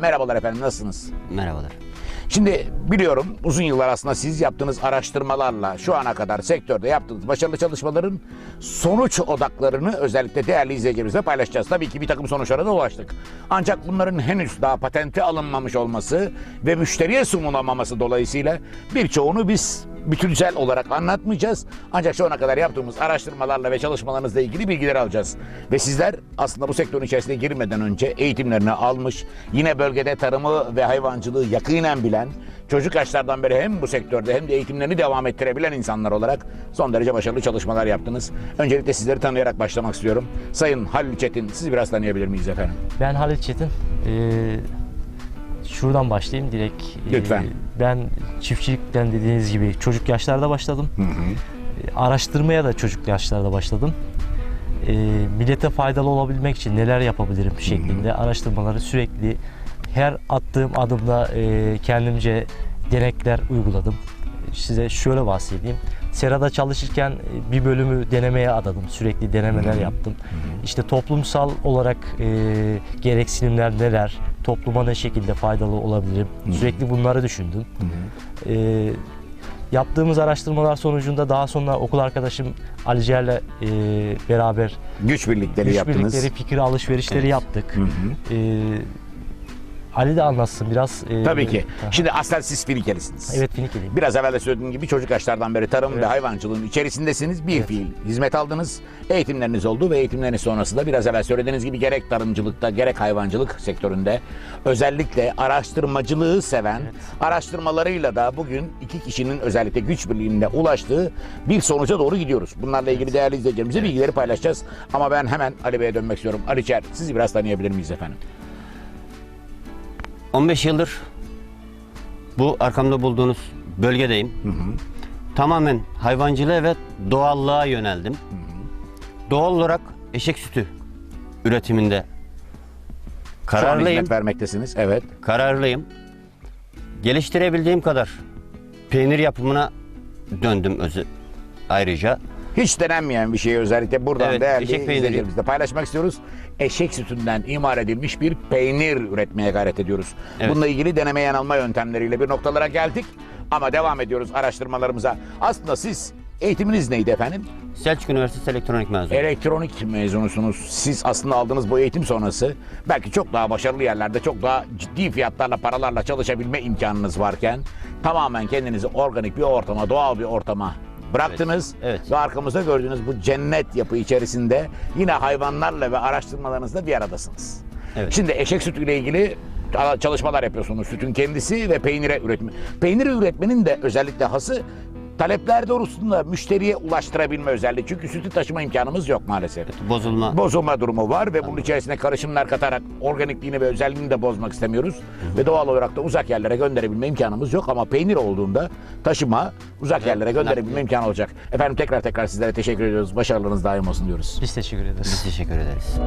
Merhabalar efendim nasılsınız? Merhabalar. Şimdi biliyorum uzun yıllar aslında siz yaptığınız araştırmalarla şu ana kadar sektörde yaptığınız başarılı çalışmaların sonuç odaklarını özellikle değerli izleyicilerimizle paylaşacağız. Tabii ki bir takım sonuçlara da ulaştık. Ancak bunların henüz daha patente alınmamış olması ve müşteriye sunulamaması dolayısıyla birçoğunu biz bütünsel olarak anlatmayacağız. Ancak şu ana kadar yaptığımız araştırmalarla ve çalışmalarınızla ilgili bilgiler alacağız. Ve sizler aslında bu sektörün içerisine girmeden önce eğitimlerini almış, yine bölgede tarımı ve hayvancılığı yakinen bilen, çocuk yaşlardan beri hem bu sektörde hem de eğitimlerini devam ettirebilen insanlar olarak son derece başarılı çalışmalar yaptınız. Öncelikle sizleri tanıyarak başlamak istiyorum. Sayın Halil Çetin, sizi biraz tanıyabilir miyiz efendim? Ben Halit Çetin. Ee, şuradan başlayayım direkt. Ee, Lütfen. ben çiftçilikten dediğiniz gibi çocuk yaşlarda başladım. Ee, Araştırmaya da çocuk yaşlarda başladım. Ee, millete faydalı olabilmek için neler yapabilirim şeklinde araştırmaları sürekli her attığım adımda e, kendimce denekler uyguladım. Size şöyle bahsedeyim. Serada çalışırken e, bir bölümü denemeye adadım. Sürekli denemeler yaptım. İşte toplumsal olarak e, gereksinimler neler, topluma ne şekilde faydalı olabilirim. Sürekli bunları düşündüm. E, yaptığımız araştırmalar sonucunda daha sonra okul arkadaşım Ali Ciğer'le e, beraber Güç birlikleri güç yaptınız. birlikleri, fikir alışverişleri Evet. yaptık. Hı hı. E, Ali de anlatsın biraz. E, Tabii ki. aha. Şimdi aslen siz Finikelisiniz. Evet Finike'liyim. Biraz evvel de söylediğim gibi çocuk yaşlardan beri tarım ve Evet. hayvancılığın içerisindesiniz. Bir Evet. fiil hizmet aldınız. Eğitimleriniz oldu ve eğitimleriniz sonrasında biraz evvel söylediğiniz gibi gerek tarımcılıkta gerek hayvancılık sektöründe özellikle araştırmacılığı seven, araştırmalarıyla da bugün iki kişinin özellikle güç birliğinde ulaştığı bir sonuca doğru gidiyoruz. Bunlarla ilgili değerli izleyicilerimize bilgileri paylaşacağız. Ama ben hemen Ali Bey'e dönmek istiyorum. Ali Çer, sizi biraz tanıyabilir miyiz efendim? 15 yıldır bu arkamda bulduğunuz bölgedeyim. Tamamen hayvancılığa ve doğallığa yöneldim. Doğal olarak eşek sütü üretiminde Şu an kararlıyım. hizmet vermektesiniz. Evet. Kararlıyım. Geliştirebildiğim kadar peynir yapımına döndüm özü ayrıca. Hiç denenmeyen bir şeyi özellikle buradan Evet, değerli izleyicilerimizle paylaşmak istiyoruz. Eşek sütünden imal edilmiş bir peynir üretmeye gayret ediyoruz. Evet. Bununla ilgili deneme yanılma yöntemleriyle bir noktalara geldik. Ama devam ediyoruz araştırmalarımıza. Aslında siz eğitiminiz neydi efendim? Selçuk Üniversitesi elektronik mezunu. Elektronik mezunusunuz. Siz aslında aldığınız bu eğitim sonrası belki çok daha başarılı yerlerde çok daha ciddi fiyatlarla paralarla çalışabilme imkanınız varken tamamen kendinizi organik bir ortama, doğal bir ortama bıraktınız. Evet, evet. Ve arkamızda gördüğünüz bu cennet yapı içerisinde yine hayvanlarla ve araştırmalarınızla bir aradasınız. Evet. Şimdi eşek sütüyle ilgili çalışmalar yapıyorsunuz. Sütün kendisi ve peynire üretme. Peynir üretmenin de özellikle hası talepler doğrultusunda müşteriye ulaştırabilme özelliği. Çünkü sütü taşıma imkanımız yok maalesef. Bozulma. Bozulma durumu var ve bunun içerisine karışımlar katarak organikliğini ve özelliğini de bozmak istemiyoruz. Ve doğal olarak da uzak yerlere gönderebilme imkanımız yok ama peynir olduğunda taşıma uzak yerlere gönderebilme imkanı olacak. Efendim tekrar tekrar sizlere teşekkür ediyoruz. Başarılarınız daim olsun diyoruz. Biz teşekkür ederiz. Biz teşekkür ederiz.